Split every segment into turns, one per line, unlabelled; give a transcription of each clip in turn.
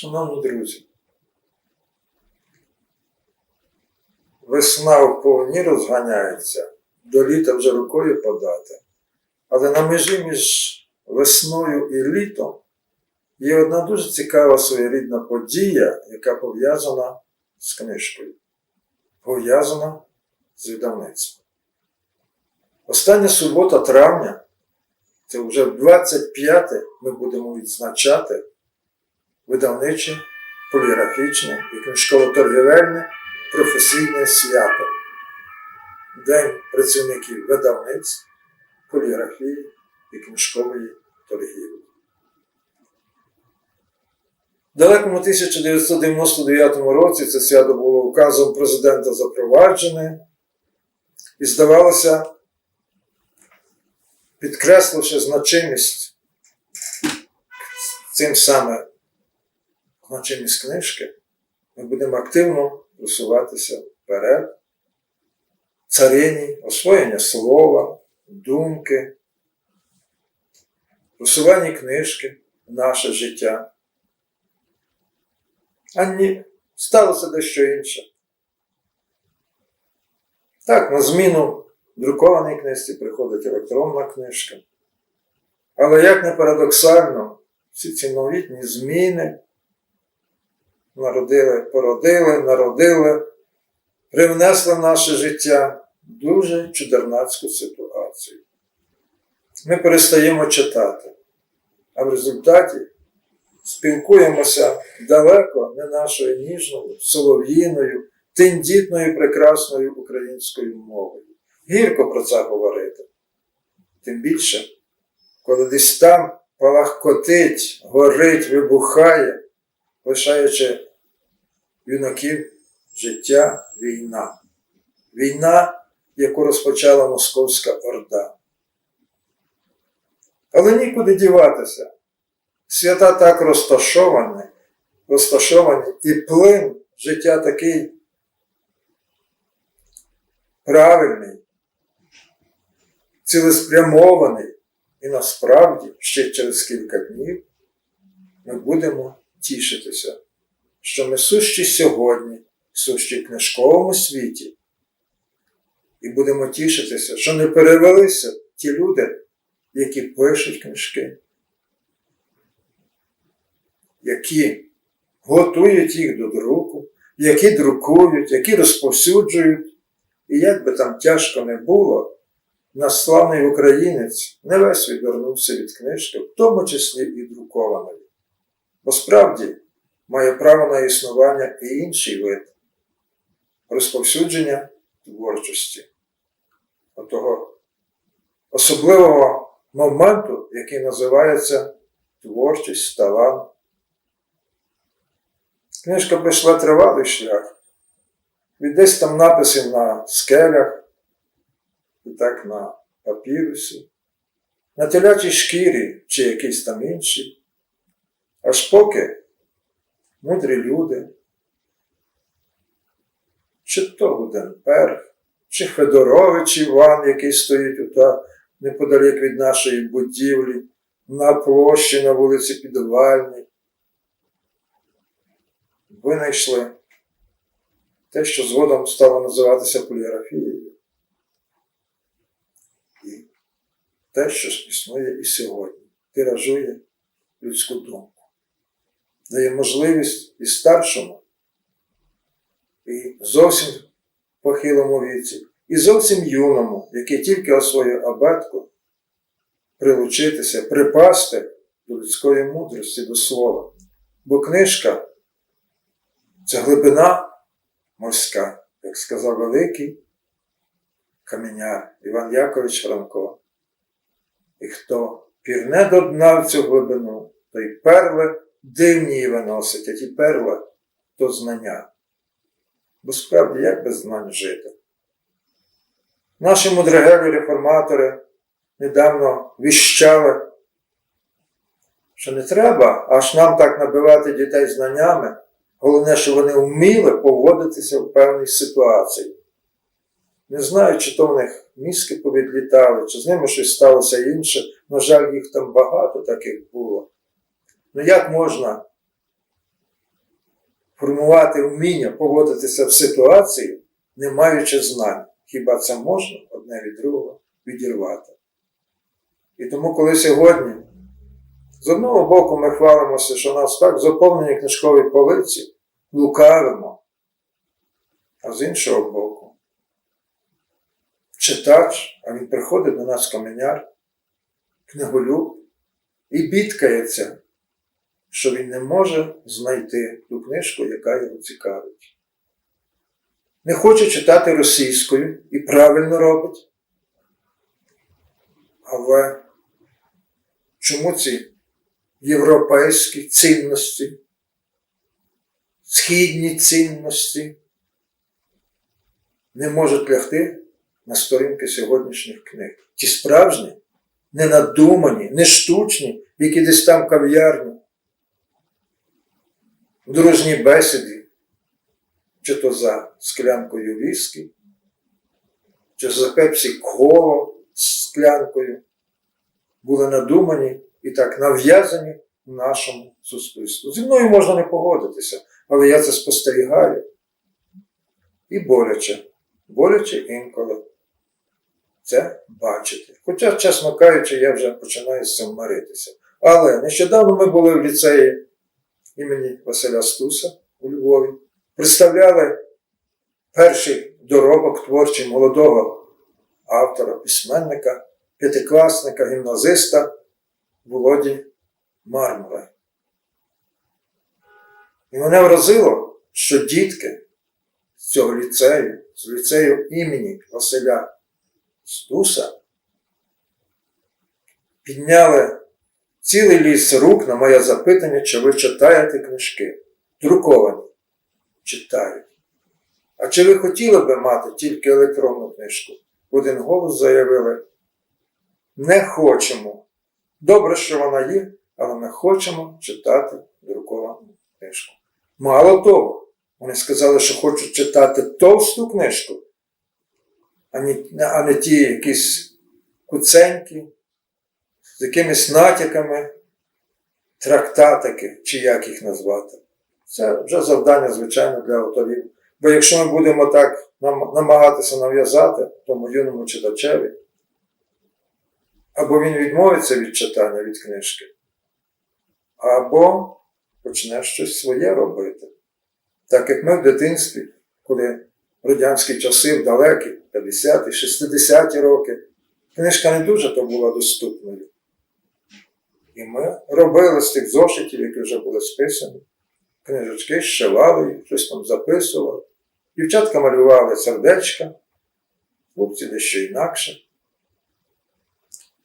Шановні друзі, весна в повні розганяється, до літа вже рукою подати. Але на межі між весною і літом є одна дуже цікава своєрідна подія, яка пов'язана з книжкою, пов'язана з видавництвом. Остання субота травня, це вже 25 ми будемо відзначати видавниче, поліграфічне і книжково-торгівельне професійне свято. День працівників видавництв, поліграфії і книжкової торгівлі. Далекому 1999 році це свято було указом президента запроваджене і, здавалося, підкресливши значимість цим саме значимість книжки, ми будемо активно просуватися вперед, царині, освоєння слова, думки, просування книжки наше життя. А ні, сталося дещо інше. Так, на зміну друкованій книжці приходить електронна книжка. Але як не парадоксально, всі ці новітні зміни народили, породили, народили, привнесли в наше життя дуже чудернацьку ситуацію. Ми перестаємо читати, а в результаті спілкуємося далеко не нашою ніжною, солов'їною, тендітною, прекрасною українською мовою. Гірко про це говорити. Тим більше, коли десь там палахкотить, горить, вибухає, лишаючи юнаків життя війна. Війна, яку розпочала Московська Орда. Але нікуди діватися. Свята так розташовані, розташовані, і плин життя такий правильний, цілеспрямований, і насправді ще через кілька днів ми будемо тішитися, що ми сущі сьогодні, сущі в книжковому світі, і будемо тішитися, що не перевелися ті люди, які пишуть книжки які готують їх до друку, які друкують, які розповсюджують. І як би там тяжко не було, наш славний українець не весь відвернувся від книжки, в тому числі і друкованої. Бо справді має право на існування і інший вид розповсюдження творчості. Отого особливого моменту, який називається творчість, талант. Книжка пройшла тривалий шлях. Від десь там написів на скелях, і так на папірусі, на телячій шкірі чи якийсь там інший. Аж поки мудрі люди, чи то Гуденберг, чи Федорович Іван, який стоїть ута неподалік від нашої будівлі, на площі на вулиці Підвальній, винайшли те, що згодом стало називатися поліграфією. І те, що існує і сьогодні, тиражує людську думку, дає можливість і старшому, і зовсім похилому віці, і зовсім юному, який тільки освоює абетку, прилучитися, припасти до людської мудрості, до слова. Бо книжка це глибина морська, як сказав великий каменяр Іван Якович Франко. І хто пірне до дна в цю глибину, той перли дивні виносить, а ті перли то знання. Бо справді як без знань жити? Наші мудрогелі реформатори недавно віщали, що не треба аж нам так набивати дітей знаннями. Головне, що вони вміли поводитися в певній ситуації. Не знаю, чи то в них мізки повідлітали, чи з ними щось сталося інше. На жаль, їх там багато таких було. Ну як можна формувати вміння поводитися в ситуації, не маючи знань. Хіба це можна одне від другого відірвати? І тому, коли сьогодні з одного боку ми хвалимося, що нас так заповнені книжкові полиці, лукавимо, а з іншого боку, читач, а він приходить до нас каменяр, книголюб, і бідкається, що він не може знайти ту книжку, яка його цікавить. Не хоче читати російською і правильно робить. Але чому ці європейські цінності, східні цінності не можуть лягти на сторінки сьогоднішніх книг? Ті справжні, не надумані, не штучні, які десь там кав'ярні, дружній бесіді, чи то за склянкою віскі, чи за пепсі коло з склянкою, були надумані і так нав'язані в нашому суспільству. Зі мною можна не погодитися, але я це спостерігаю. І боляче, боляче інколи це бачити. Хоча, чесно кажучи, я вже починаю з цим миритися. Але нещодавно ми були в ліцеї імені Василя Стуса у Львові, представляли перший доробок творчий молодого автора, письменника, п'ятикласника, гімназиста Володі Мармура. І мене вразило, що дітки з цього ліцею, з ліцею імені Василя Стуса, підняли цілий ліс рук на моє запитання, чи ви читаєте книжки. Друковані. Читають. А чи ви хотіли би мати тільки електронну книжку? В один голос заявили: не хочемо. Добре, що вона є, але ми хочемо читати друковану книжку. Мало того, вони сказали, що хочуть читати товсту книжку, а не ті якісь куценькі, з якимись натяками, трактатики, чи як їх назвати. Це вже завдання, звичайно, для авторів. Бо якщо ми будемо так намагатися нав'язати тому юному читачеві, або він відмовиться від читання від книжки, або почне щось своє робити. Так як ми в дитинстві, коли радянські часи в далекі 50-ті, 60-ті роки, книжка не дуже то була доступною. І ми робили з тих зошитів, які вже були списані, книжечки, зшивали щось там записували. Дівчатка малювали сердечка, хлопці дещо інакше.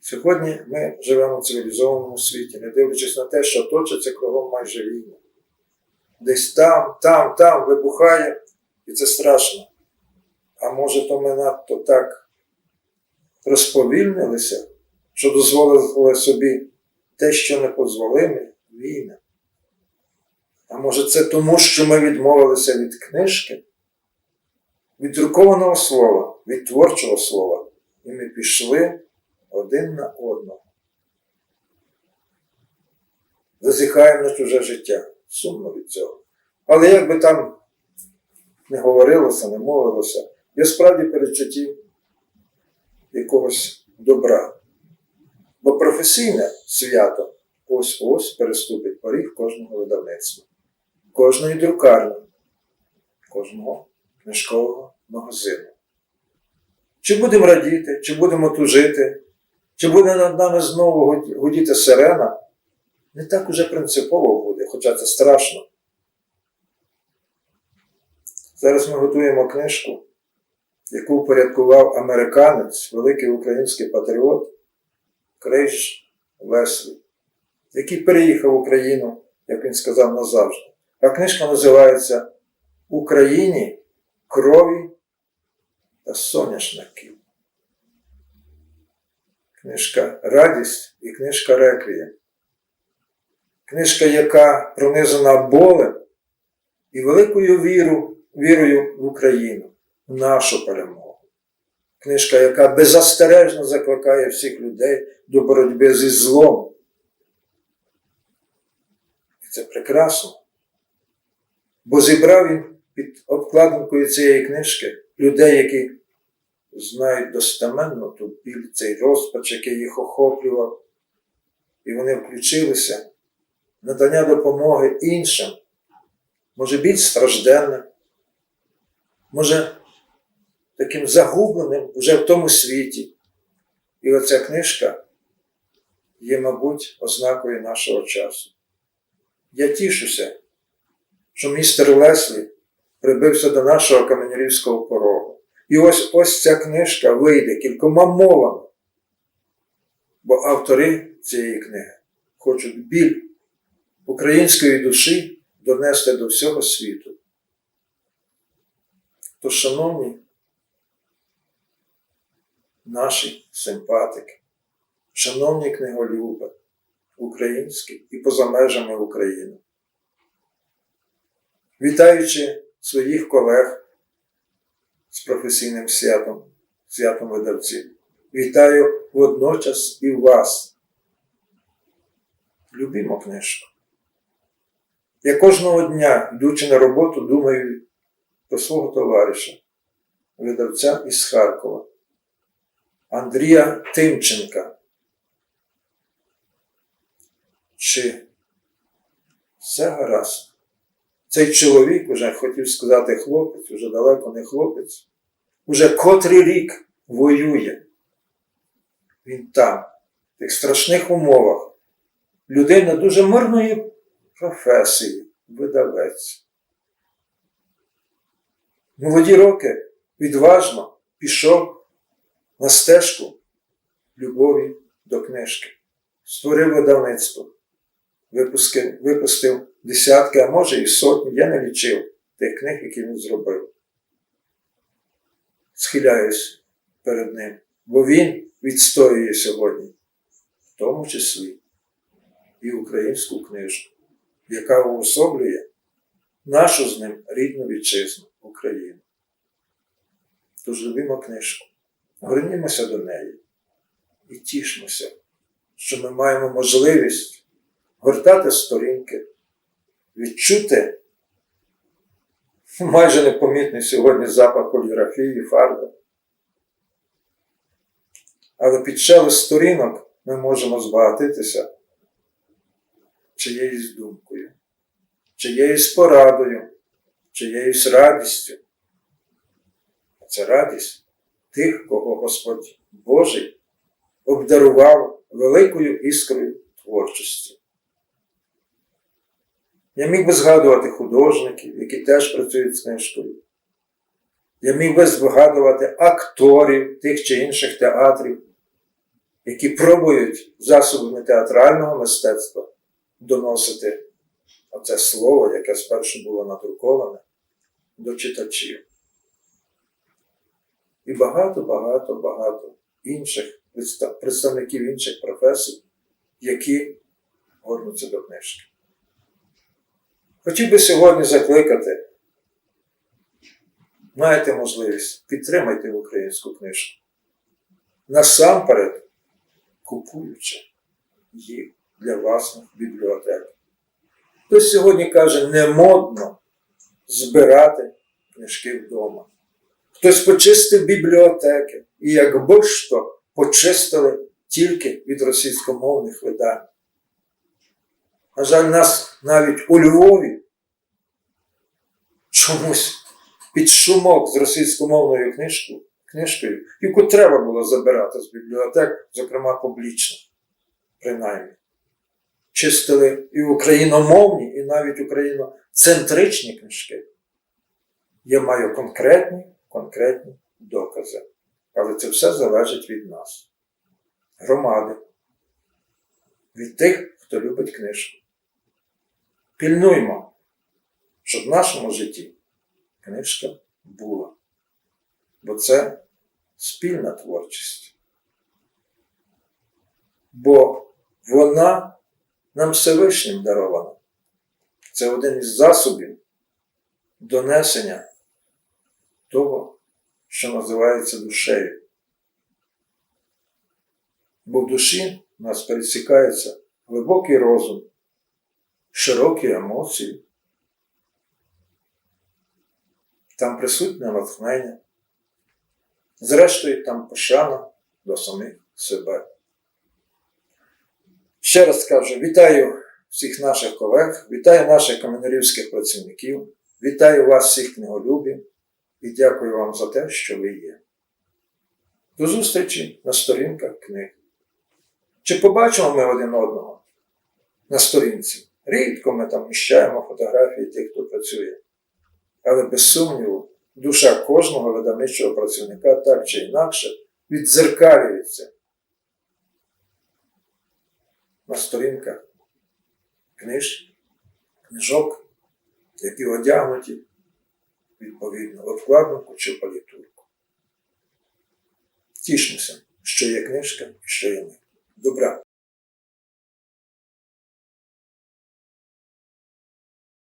Сьогодні ми живемо в цивілізованому світі, не дивлячись на те, що точиться кругом майже війна. Десь там, там, там вибухає, і це страшно. А може, то ми надто так розповільнилися, що дозволили собі те, що не дозволимо, війна. А може, це тому, що ми відмовилися від книжки, від друкованого слова, від творчого слова, і ми пішли один на одного. Зазіхаємо на чуже життя. Сумно від цього. Але як би там не говорилося, не мовилося, я справді перечуттів якогось добра. Бо професійне свято ось-ось переступить поріг кожного видавництва, кожної друкарні, кожного книжкового магазину. Чи будемо радіти, чи будемо тужити, чи буде над нами знову гуд- гудіти сирена, не так уже принципово буде, хоча це страшно. Зараз ми готуємо книжку, яку упорядкував американець, великий український патріот Крейж Леслі, який переїхав в Україну, як він сказав, назавжди. А книжка називається Україні крові та соняшників. Книжка Радість і книжка Реквієм. Книжка, яка пронизана болем і великою віру, вірою в Україну, в нашу перемогу. Книжка, яка беззастережно закликає всіх людей до боротьби зі злом. І це прекрасно. Бо зібрав він під обкладинкою цієї книжки людей, які знають достеменно ту біль, цей розпач, який їх охоплював, і вони включилися в надання допомоги іншим, може більш стражденним, може таким загубленим вже в тому світі. І оця книжка є, мабуть, ознакою нашого часу. Я тішуся, що містер Леслі прибився до нашого Каменярівського порогу. І ось ось ця книжка вийде кількома мовами, бо автори цієї книги хочуть біль української душі донести до всього світу. То, шановні наші симпатики, шановні книголюби, українські і поза межами України, вітаючи своїх колег з професійним святом, святом видавців, вітаю водночас і вас. Любімо книжку. Я кожного дня, йдучи на роботу, думаю про свого товариша, видавця із Харкова, Андрія Тимченка. Чи все гаразд? Цей чоловік, уже хотів сказати хлопець, уже далеко не хлопець, уже котрий рік воює. Він там, в тих страшних умовах, людина дуже мирної професії, видавець. Молоді роки відважно пішов на стежку любові до книжки, створив видавництво, випустив, випустив десятки, а може і сотні, я не лічив тих книг, які він зробив. Схиляюсь перед ним, бо він відстоює сьогодні, в тому числі і українську книжку, яка уособлює нашу з ним рідну вітчизну Україну. Тож любимо книжку, горнімося до неї і тішмося, що ми маємо можливість гортати сторінки, відчути майже непомітний сьогодні запах поліграфії, фарби. Але під шелест сторінок ми можемо збагатитися чиєюсь думкою, чиєюсь порадою, чиєюсь радістю. А Це радість тих, кого Господь Божий обдарував великою іскрою творчості. Я міг би згадувати художників, які теж працюють з книжкою. Я міг би згадувати акторів тих чи інших театрів, які пробують засобами театрального мистецтва доносити оце слово, яке спершу було надруковане, до читачів. І багато, багато, інших представників інших професій, які горнуться до книжки. Хотів би сьогодні закликати, маєте можливість, підтримайте українську книжку. Насамперед, купуючи їх для власних бібліотек. Хтось сьогодні каже, не модно збирати книжки вдома. Хтось почистив бібліотеки, і якби ж то почистили тільки від російськомовних видань. На жаль, нас навіть у Львові чомусь під шумок з російськомовною книжкою, книжкою, яку треба було забирати з бібліотек, зокрема публічно, принаймні. Чистили і україномовні, і навіть україноцентричні книжки. Я маю конкретні, конкретні докази. Але це все залежить від нас, громади, від тих, хто любить книжку. Пільнуймо, щоб в нашому житті книжка була. Бо це спільна творчість. Бо вона нам Всевишнім дарована. Це один із засобів донесення того, що називається душею. Бо в душі у нас пересікається глибокий розум, широкі емоції, там присутнє натхнення. Зрештою, там пошана до самих себе. Ще раз скажу, вітаю всіх наших колег, вітаю наших каменярівських працівників, вітаю вас всіх книголюбів і дякую вам за те, що ви є. До зустрічі на сторінках книг. Чи побачимо ми один одного на сторінці? Рідко ми там міщаємо фотографії тих, хто працює. Але без сумніву, душа кожного видавничого працівника так чи інакше віддзеркалюється на сторінках книж, книжок, які одягнуті відповідно обкладинку чи палітурку. Тішимося, що є книжка, що є ми. Добра.